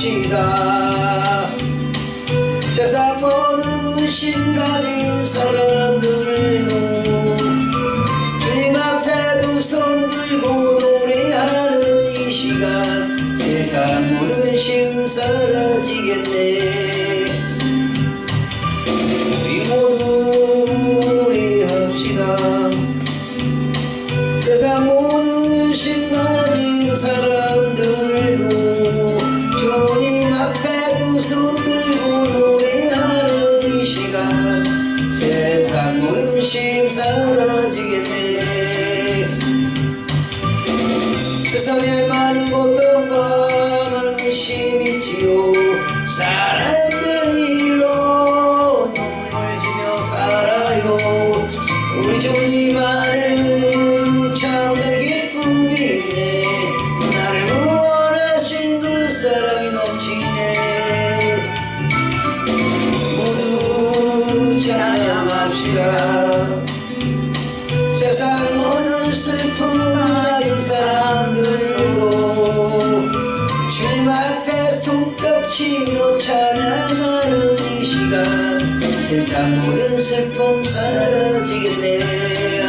찬양합시다. 세상 모든 의심 가진 사람들도 주님 앞에 두 손 들고 노래하는 이 시간 세상 모든 심 사라지겠네. 우리 모두 노래합시다. 세상 세상 모든 심 사라지겠네. 세상에 많은 고통과 많은 의심이 있지요. 사람들이 일로 눈물 지며 살아요. 우리 주님 안에는 참된 기쁨이 있네. 나를 구원하신 그 사랑이 넘치네 찬양합시다. 세상 모든 슬픔 가진 사람들도 주님 앞에 손뼉치며 찬양하는 이 시간. 세상 모든 슬픔 사라지겠네